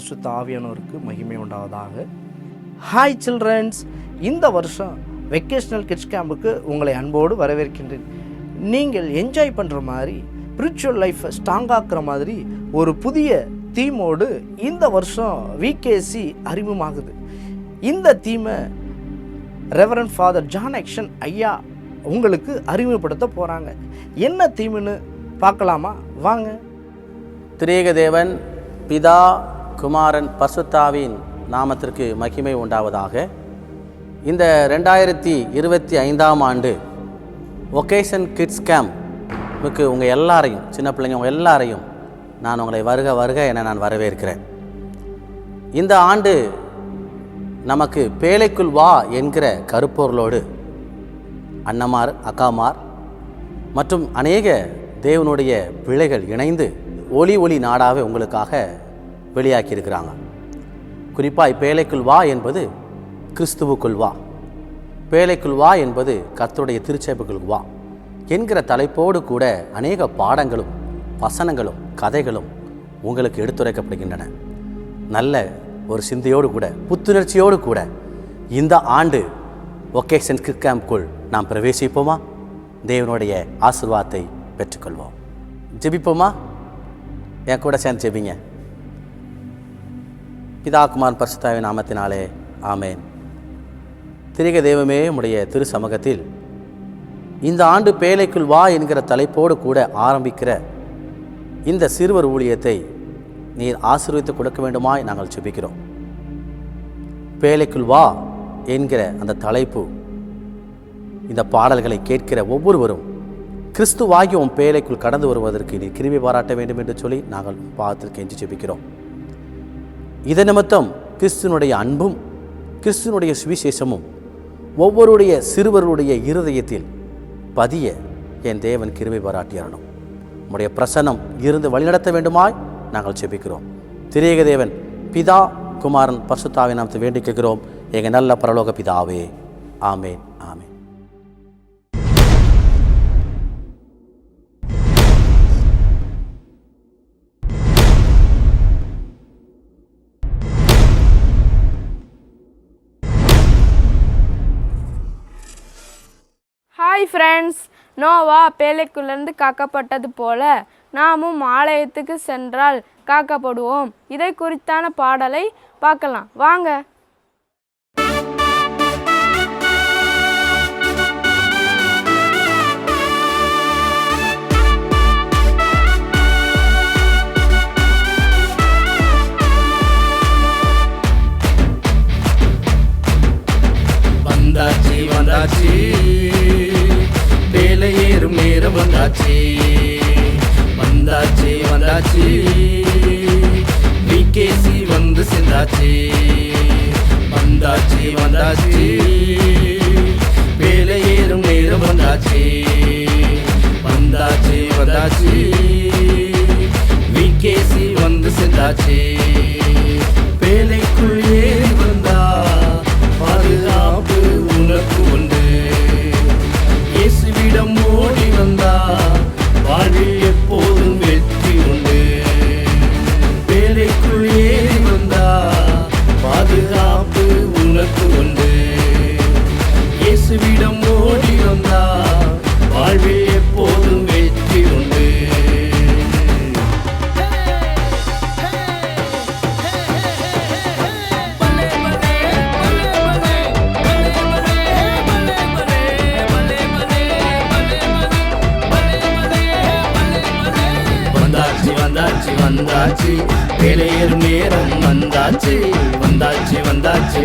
பரிசுத்த ஆவியானோருக்கு மகிமை உண்டாவதாக ஹாய் சில்ட்ரன்ஸ் இந்த வருஷம் வெக்கேஷனல் கிட்ஸ் கேம்புக்கு உங்களை அன்போடு வரவேற்கின்றேன். நீங்கள் என்ஜாய் பண்ணுற மாதிரி ஸ்பிரிச்சுவல் லைஃப்பை ஸ்ட்ராங்காக்குற மாதிரி ஒரு புதிய தீமோடு இந்த வருஷம் விகேசி அறிமுகமாகுது. இந்த தீமை ரெவரன் ஃபாதர் ஜான் ஆக்ஷன் ஐயா உங்களுக்கு அறிமுகப்படுத்த போகிறாங்க என்ன தீமுன்னு பார்க்கலாமா? வாங்க. திரேக தேவன் பிதா குமாரன் பசுத்தாவின் நாமத்திற்கு மகிமை உண்டாவதாக. இந்த ரெண்டாயிரத்தி இருபத்தி ஐந்தாம் ஆண்டு ஒகேஷன் கிட்ஸ் கேம்ப்க்கு உங்கள் எல்லாரையும் சின்ன பிள்ளைங்க உங்கள் எல்லாரையும் நான் உங்களை வருக வருக என நான் வரவேற்கிறேன். இந்த ஆண்டு நமக்கு பேழைக்குள் வா என்கிற கருப்பொருளோடு அண்ணமார் அக்காமார் மற்றும் அநேக தேவனுடைய பிள்ளைகள் இணைந்து ஒளி ஒளி நாடாக உங்களுக்காக வெளியாக்கியிருக்கிறாங்க. குறிப்பாக பேழைக்குள் வா என்பது கிறிஸ்துவுக்குள் வா. பேழைக்குள் வா என்பது கர்த்தருடைய திருச்சபைக்குள் வா என்கிற தலைப்போடு கூட அநேக பாடங்களும் வசனங்களும் கதைகளும் உங்களுக்கு எடுத்துரைக்கப்படுகின்றன. நல்ல ஒரு சிந்தையோடு கூட புத்துணர்ச்சியோடு கூட இந்த ஆண்டு ஒகேஷன் கிட் கேம்ப்குள் நாம் பிரவேசிப்போமா? தேவனுடைய ஆசிர்வாதத்தை பெற்றுக்கொள்வோம். ஜெபிப்போமா? என் கூட சேர்ந்து ஜெபிங்க. பிதாகுமார் பரிசுத்தாவின் நாமத்தினாலே ஆமேன். திரிக தெய்வமே உடைய திரு சமூகத்தில் இந்த ஆண்டு பேழைக்குள் வா என்கிற தலைப்போடு கூட ஆரம்பிக்கிற இந்த சிறுவர் ஊழியத்தை நீர் ஆசீர்வித்து கொடுக்க வேண்டுமாய் நாங்கள் சுபிக்கிறோம் பேழைக்குள் வா என்கிற அந்த தலைப்பு இந்த பாடல்களை கேட்கிற ஒவ்வொருவரும் கிறிஸ்துவாகி உன் பேழைக்குள் கடந்து வருவதற்கு நீ கிருமி பாராட்ட வேண்டும் என்று சொல்லி நாங்கள் பார்த்து கெஞ்சி ஜெபிக்கிறோம். இதை நிமித்தம் கிறிஸ்துனுடைய அன்பும் கிறிஸ்துனுடைய சுவிசேஷமும் ஒவ்வொருடைய சிறுவருடைய இருதயத்தில் பதிய என் தேவன் கிருபை பாராட்டியறணும் உம்முடைய பிரசன்னம் இருந்து வழிநடத்த வேண்டுமாய் நாங்கள் செபிக்கிறோம் திரேக தேவன் பிதா குமாரன் பரிசுத்தாவை நாம் வேண்டி கேட்கிறோம். எங்கள் நல்ல பரலோக பிதாவே. ஆமேன் ஆமேன். ஹாய் ஃப்ரெண்ட்ஸ் நோவா பேலைக்குள்ளேருந்து காக்கப்பட்டது போல நாமும் ஆலயத்துக்கு சென்றால் காக்கப்படுவோம். இதை குறித்தான பாடலை பார்க்கலாம். வாங்க. வந்தாச்சு வந்தாச்சு. வேலை நேரம் வந்தாச்சு. வந்தாச்சு வந்தாச்சு. விகேசி வந்து சேர்ந்தாச்சு. வந்தாச்சு வந்தாச்சு. வேலை ஏறும் நேரம் வந்தாச்சு. வந்தாச்சு வந்தாச்சு. விகேசி வந்து சேர்ந்தாச்சு.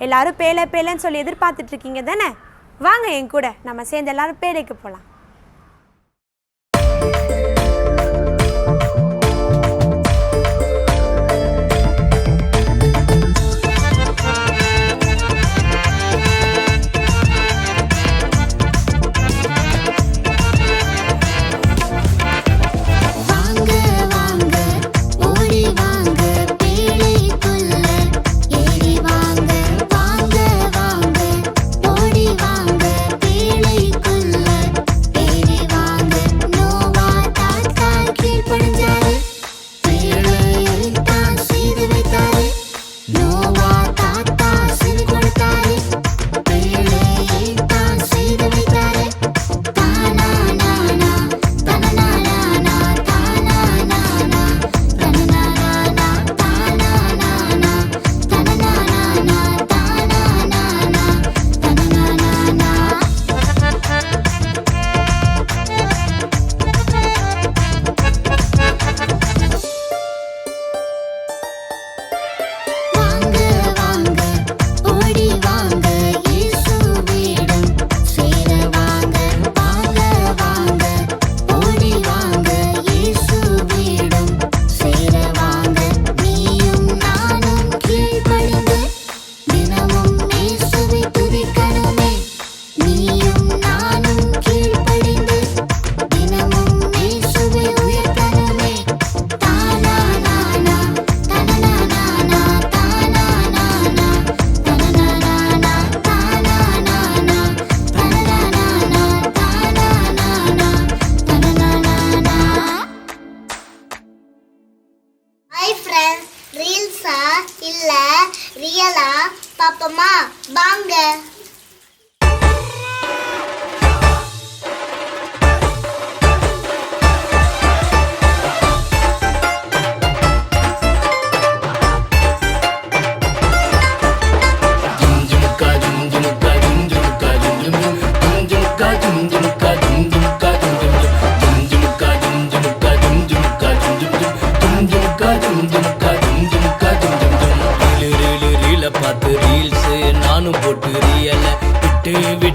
எல்லாரும் பேலை பேலைன்னு சொல்லி எதிர்பார்த்துட்டு இருக்கீங்க தானே? வாங்க என் கூட நம்ம சேர்ந்து எல்லாரும் பேலைக்கு போகலாம்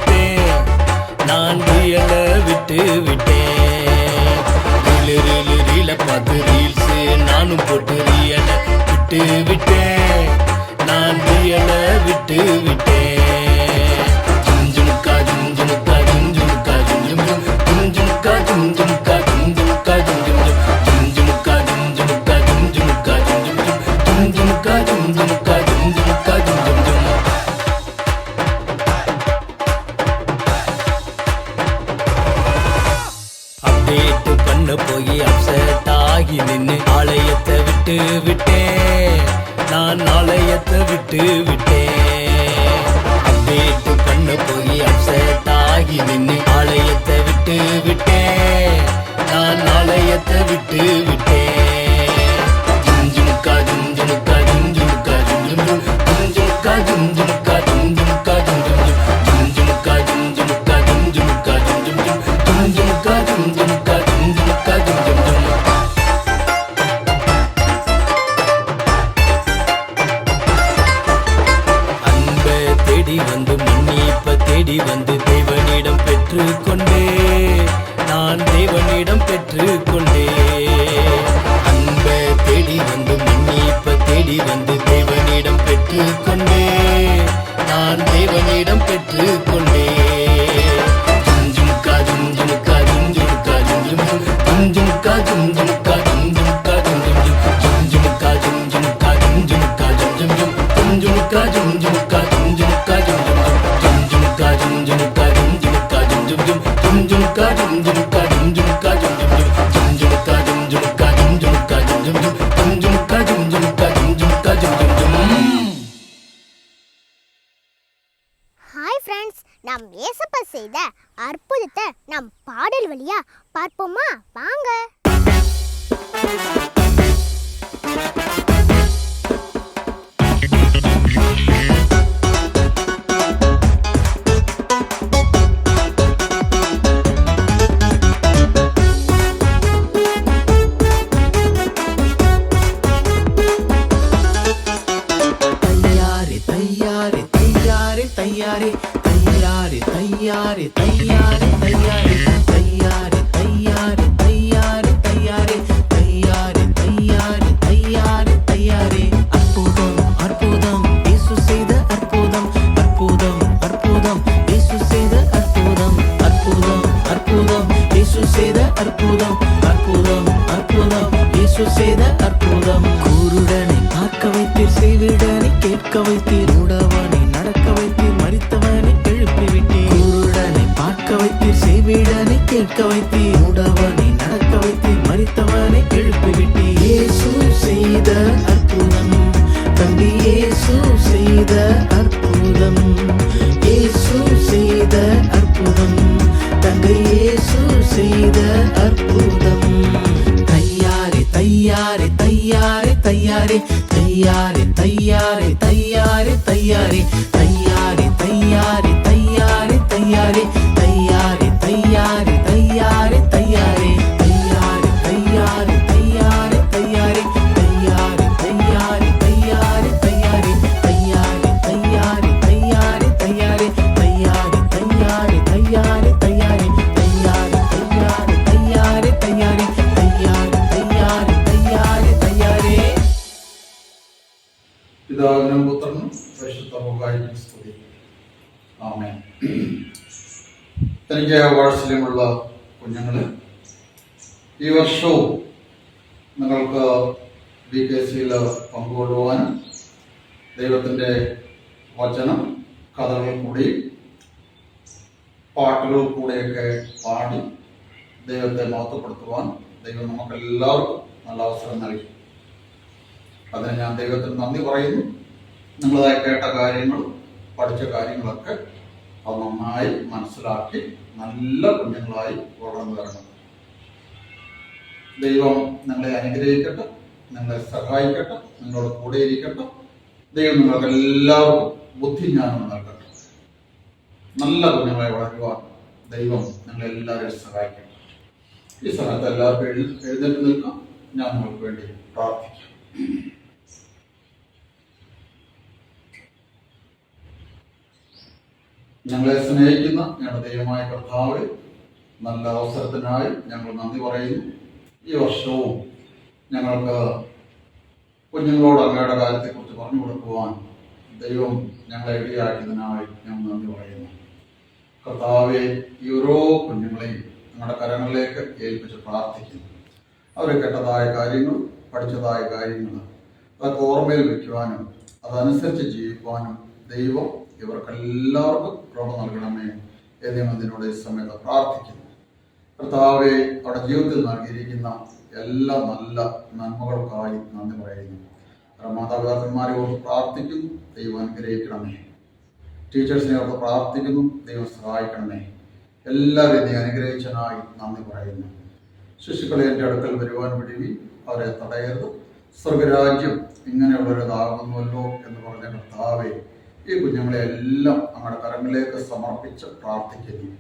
விட்டேன் நான் ரியல விட்டு விட்டேன் ரீலு ரீல பார்த்து ரீல்ஸ் நானும் போட்டு ரியல விட்டு விட்டேன் நான் ரியல விட்டு விட்டேன் ஜும்ஜும்கா ஜும்ஜும்கா ஜும்ஜும்கா ஜும்ஜும் ஜும்ஜும்கா ஜும்ஜும்கா போய் அப்செட் ஆகி நின்று ஆலயத்தை விட்டு விட்டேன். நான் ஆலயத்தை விட்டு விட்டேன். அப்டேட் பண்ண போய் அப்செட் ஆகி நின்று ஆலயத்தை விட்டு விட்டேன். நான் ஆலயத்தை விட்டு விட்டேன் செய்த அற்புதத்தை நம் பாடல் வழியா பார்ப்போமா? வாங்க. தயாரி தயாரி தயாரி தயாரி தயாரி தயாரி தயாரி தயாரி தயாரி தயாரி தயாரி அற்புதம் அற்புதம் இயேசு செய்த அற்புதம் அற்புதம் அற்புதம் இயேசு செய்த அற்புதம் அற்புதம் அற்புதம் இயேசு செய்த அற்புதம் அற்புதம் அற்புதம் இயேசு செய்த அற்புதம் குருடனை பார்க்க வைத்தீர் செய்விடனை கேட்க வைத்தீர் உடவனை குருடனை வைத்தீர் செய்வீடனை கேட்க வைத்தீர் மூடவனை நடக்க வைத்தீர் மறித்தவனை எழுப்பி விட்டீர் இயேசு செய்த அற்புதம் தம்பி இயேசு செய்த அற்புதம் இயேசு செய்த அற்புதம் தங்கை இயேசு செய்த அற்புதம் தையாரே தையாரே தையாரே தையாரே தையாரே தையாரே தையாரே தையாரே தையாரே தையாரே தையாரே தையாரி എനിക്ക് വാത്സല്യമുള്ള കുഞ്ഞുങ്ങൾ ഈ വർഷവും നിങ്ങൾക്ക് ബി കെ സിയിൽ പങ്കുകൊള്ളുവാനും ദൈവത്തിന്റെ വചനം കഥകൾ കൂടി പാട്ടുകൾ കൂടെയൊക്കെ പാടി ദൈവത്തെ മഹത്വപ്പെടുത്തുവാൻ ദൈവം നമുക്കെല്ലാവർക്കും നല്ല അവസരം നൽകി. അതിന് ഞാൻ ദൈവത്തിന് നന്ദി പറയുന്നു. നിങ്ങളതായി കേട്ട കാര്യങ്ങളും പഠിച്ച കാര്യങ്ങളൊക്കെ അത് നന്നായി മനസ്സിലാക്കി നല്ല കുഞ്ഞുങ്ങളായി വളർന്നു വരണം ദൈവം നിങ്ങളെ അനുഗ്രഹിക്കട്ടെ നിങ്ങളെ സഹായിക്കട്ടെ നിങ്ങളോട് കൂടെ ഇരിക്കട്ടെ. ദൈവം നിങ്ങൾക്ക് എല്ലാവർക്കും ബുദ്ധിജ്ഞാനം നൽകട്ടെ. നല്ല കുഞ്ഞുങ്ങളെ വളരുവാൻ ദൈവം നിങ്ങളെല്ലാവരെയും സഹായിക്കട്ടെ. ഈ സമയത്ത് എല്ലാവർക്കും എഴുന്നേറ്റ് നിൽക്കാം. ഞാൻ നിങ്ങൾക്ക് വേണ്ടി പ്രാർത്ഥിക്കാം. ഞങ്ങളെ സ്നേഹിക്കുന്ന ഞങ്ങളുടെ ദൈവമായ കർത്താവ് നല്ല അവസരത്തിനായി ഞങ്ങൾ നന്ദി പറയുന്നു. ഈ വർഷവും ഞങ്ങൾക്ക് കുഞ്ഞുങ്ങളോട് അങ്ങയുടെ കാര്യത്തെക്കുറിച്ച് പറഞ്ഞു കൊടുക്കുവാൻ ദൈവം ഞങ്ങളെ ഇടയാക്കിയതിനായി ഞങ്ങൾ നന്ദി പറയുന്നു. കർത്താവെ ഈ ഓരോ കുഞ്ഞുങ്ങളെയും ഞങ്ങളുടെ കരങ്ങളിലേക്ക് ഏൽപ്പിച്ച് പ്രാർത്ഥിക്കുന്നു. അവർ കേട്ടതായ കാര്യങ്ങൾ പഠിച്ചതായ കാര്യങ്ങൾ അതൊക്കെ ഓർമ്മയിൽ വയ്ക്കുവാനും അതനുസരിച്ച് ജീവിക്കുവാനും ദൈവം ഇവർക്കെല്ലാവർക്കും കൃപ നൽകണമേ എന്ന് അതിനോട് സമയത്ത് പ്രാർത്ഥിക്കുന്നു. കർത്താവെ അവിടെ ജീവിതത്തിൽ നൽകിയിരിക്കുന്ന എല്ലാ നല്ല നന്മകൾക്കായി നന്ദി പറയുന്നു. മാതാപിതാക്കന്മാരെ ഓർത്ത് പ്രാർത്ഥിക്കുന്നു. ദൈവം അനുഗ്രഹിക്കണമേ. ടീച്ചേഴ്സിനെ ഓർത്ത് പ്രാർത്ഥിക്കുന്നു. ദൈവം സഹായിക്കണമേ. എല്ലാവരെയും നീ അനുഗ്രഹിച്ചനായി നന്ദി പറയുന്നു. ശിശുക്കളെ എന്റെ അടുക്കൽ വരുവാൻ വിടുവി. അവരെ തടയരുത്. സ്വർഗരാജ്യം ഇങ്ങനെയുള്ളൊരിതാകുന്നുവല്ലോ എന്ന് പറഞ്ഞ കർത്താവെ ഈ കുഞ്ഞുങ്ങളെ എല്ലാം നമ്മുടെ കരങ്ങളിലേക്ക് സമർപ്പിച്ച് പ്രാർത്ഥിക്കുന്നു.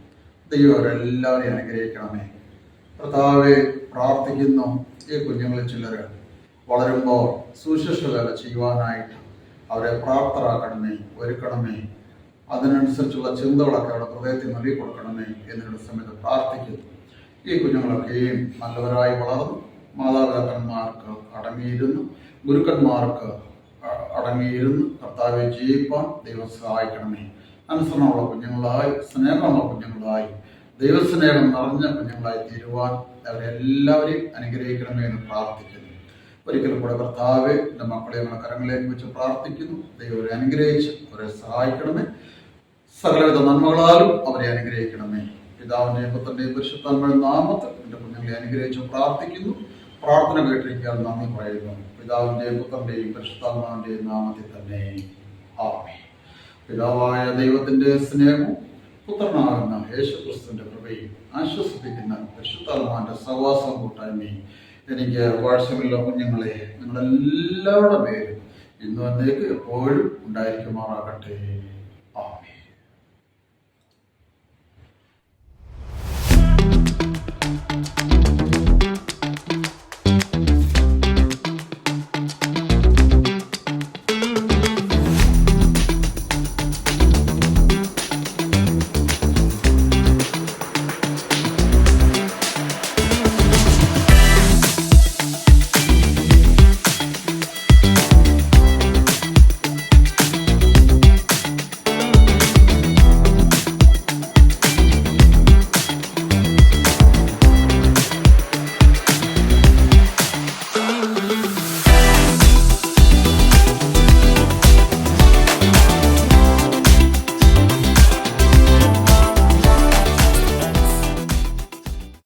ദൈവം അവരെല്ലാവരെയും അനുഗ്രഹിക്കണമേ. കർത്താവെ പ്രാർത്ഥിക്കുന്നു ഈ കുഞ്ഞുങ്ങളിൽ ചിലർ വളരുമ്പോൾ വേല ചെയ്യുവാനായിട്ട് അവരെ പ്രാപ്തരാക്കണമേ ഒരുക്കണമേ. അതിനനുസരിച്ചുള്ള ചിന്തകളൊക്കെ അവരുടെ ഹൃദയത്തിൽ നൽകി കൊടുക്കണമേ എന്നൊരു സമയത്ത് പ്രാർത്ഥിക്കുന്നു. ഈ കുഞ്ഞുങ്ങളൊക്കെയും നല്ലവരായി വളർന്നു. മാതാപിതാക്കന്മാർക്ക് അടങ്ങിയിരുന്നു. ഗുരുക്കന്മാർക്ക് അടങ്ങിയിരുന്ന് കർത്താവെ ജീവിപ്പാൻ ദൈവം സഹായിക്കണമേ. അനുസരണമുള്ള കുഞ്ഞുങ്ങളായി സ്നേഹമുള്ള കുഞ്ഞുങ്ങളായി ദൈവസ്നേഹം നിറഞ്ഞ കുഞ്ഞുങ്ങളായി തീരുവാൻ അവരെല്ലാവരെയും അനുഗ്രഹിക്കണമേ എന്ന് പ്രാർത്ഥിക്കുന്നു. ഒരിക്കലും കൂടെ കർത്താവെ എന്റെ മക്കളെ നമ്മുടെ വെച്ച് പ്രാർത്ഥിക്കുന്നു. ദൈവം അവരെ അനുഗ്രഹിച്ച് അവരെ സഹായിക്കണമേ. സകലവിധ നന്മകളാലും അവരെ അനുഗ്രഹിക്കണമേ. പിതാവിന്റെയും പുത്രന്റെയും പരിശുദ്ധാത്മയുടെ നാമത്തിൽ എന്റെ കുഞ്ഞുങ്ങളെ അനുഗ്രഹിച്ച് പ്രാർത്ഥിക്കുന്നു. പ്രാർത്ഥന കേട്ടിരിക്കാൻ നന്ദി പറയുന്നു. പിതാവിന്റെയും പുത്രന്റെയും പരിശുദ്ധാത്മാവിന്റെയും നാമത്തിൽ തന്നെ ആമേ പിതാവായ ദൈവത്തിന്റെ സ്നേഹവും പുത്രനാകുന്ന യേശുക്രിസ്തുവിന്റെ കൃപയും ആശ്വസിപ്പിക്കുന്ന പരിശുദ്ധാത്മാവിന്റെ സഹവാസം കൂട്ടായ്മയും എനിക്ക് വാട്സപ്പിലുള്ള കുഞ്ഞുങ്ങളെ നിങ്ങളെല്ലാവരുടെ പേരും ഇന്നും എന്നേക്ക് എപ്പോഴും ഉണ്ടായിരിക്കുമാറാകട്ടെ.